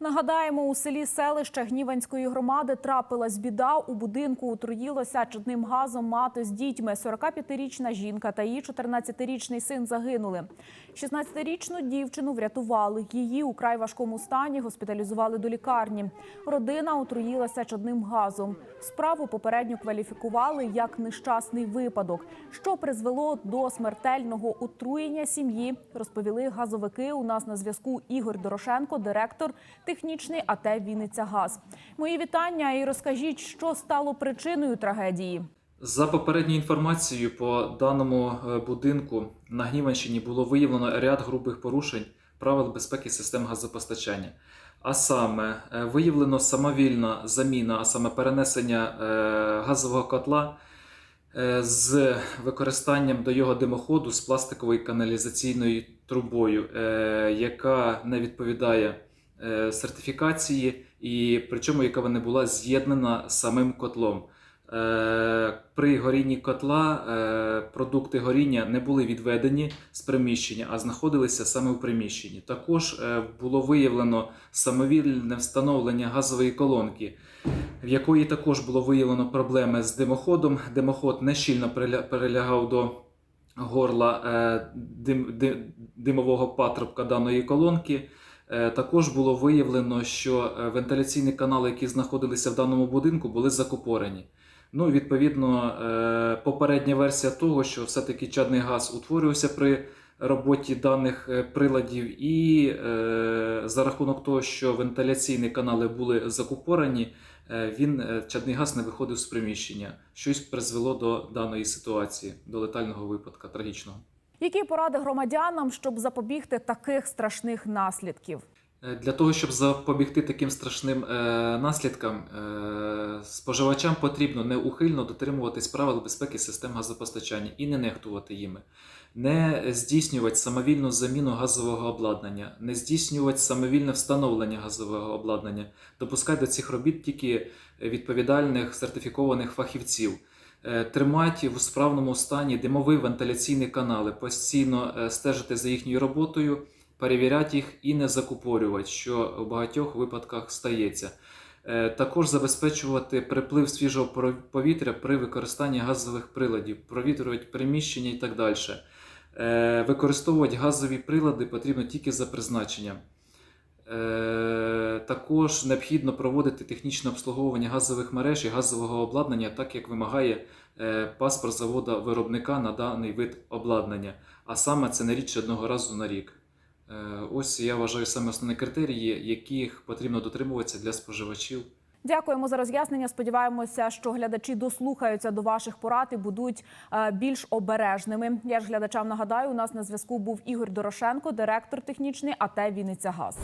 Нагадаємо, у селі селища Гніванської громади трапилась біда. У будинку отруїлося чадним газом мати з дітьми. 45-річна жінка та її 14-річний син загинули. 16-річну дівчину врятували. Її у край важкому стані госпіталізували до лікарні. Родина отруїлася чадним газом. Справу попередньо кваліфікували як нещасний випадок, що призвело до смертельного отруєння сім'ї. Розповіли газовики. У нас на зв'язку Ігор Дорошенко, директор технічний АТ Вінниця Газ. Мої вітання і розкажіть, що стало причиною трагедії. За попередньою інформацією, по даному е, будинку на Гніванщині було виявлено ряд грубих порушень правил безпеки систем газопостачання. А саме е, виявлено самовільна заміна, а саме перенесення е, газового котла з використанням до його димоходу з пластиковою каналізаційною трубою, яка не відповідає сертифікації, і причому яка не була з'єднана самим котлом. Е, При горінні котла е, продукти горіння не були відведені з приміщення, а знаходилися саме у приміщенні. Також е, було виявлено самовільне встановлення газової колонки, в якої також було виявлено проблеми з димоходом. Димоход не щільно перелягав до горла е, дим, дим, димового патрубка даної колонки. Е, Також було виявлено, що е, вентиляційні канали, які знаходилися в даному будинку, були закупорені. Ну, відповідно, е, попередня версія того, що все-таки чадний газ утворювався при роботі даних приладів, і за рахунок того, що вентиляційні канали були закупорені, він чадний газ не виходив з приміщення. Щось призвело до даної ситуації, до летального випадка, трагічного. Які поради громадянам, щоб запобігти таких страшних наслідків? Е, Для того, щоб запобігти таким страшним е, наслідкам, е, споживачам потрібно неухильно дотримуватись правил безпеки систем газопостачання і не нехтувати їми, не здійснювати самовільну заміну газового обладнання, не здійснювати самовільне встановлення газового обладнання, допускати до цих робіт тільки відповідальних сертифікованих фахівців. Е, Тримати в справному стані димові вентиляційні канали, постійно е, стежити за їхньою роботою, перевіряти їх і не закупорювати, що в багатьох випадках стається. Е, Також забезпечувати приплив свіжого повітря при використанні газових приладів, провітрювати приміщення і так далі. Використовувати газові прилади потрібно тільки за призначенням. Е, Також необхідно проводити технічне обслуговування газових мереж і газового обладнання, так як вимагає е, паспорт завода виробника на даний вид обладнання, а саме це не рідше одного разу на рік. Е, Ось я вважаю саме основні критерії, яких потрібно дотримуватися для споживачів. Дякуємо за роз'яснення. Сподіваємося, що глядачі дослухаються до ваших порад і будуть більш обережними. Я ж глядачам нагадаю, у нас на зв'язку був Ігор Дорошенко, директор технічний АТ Вінниця Газ.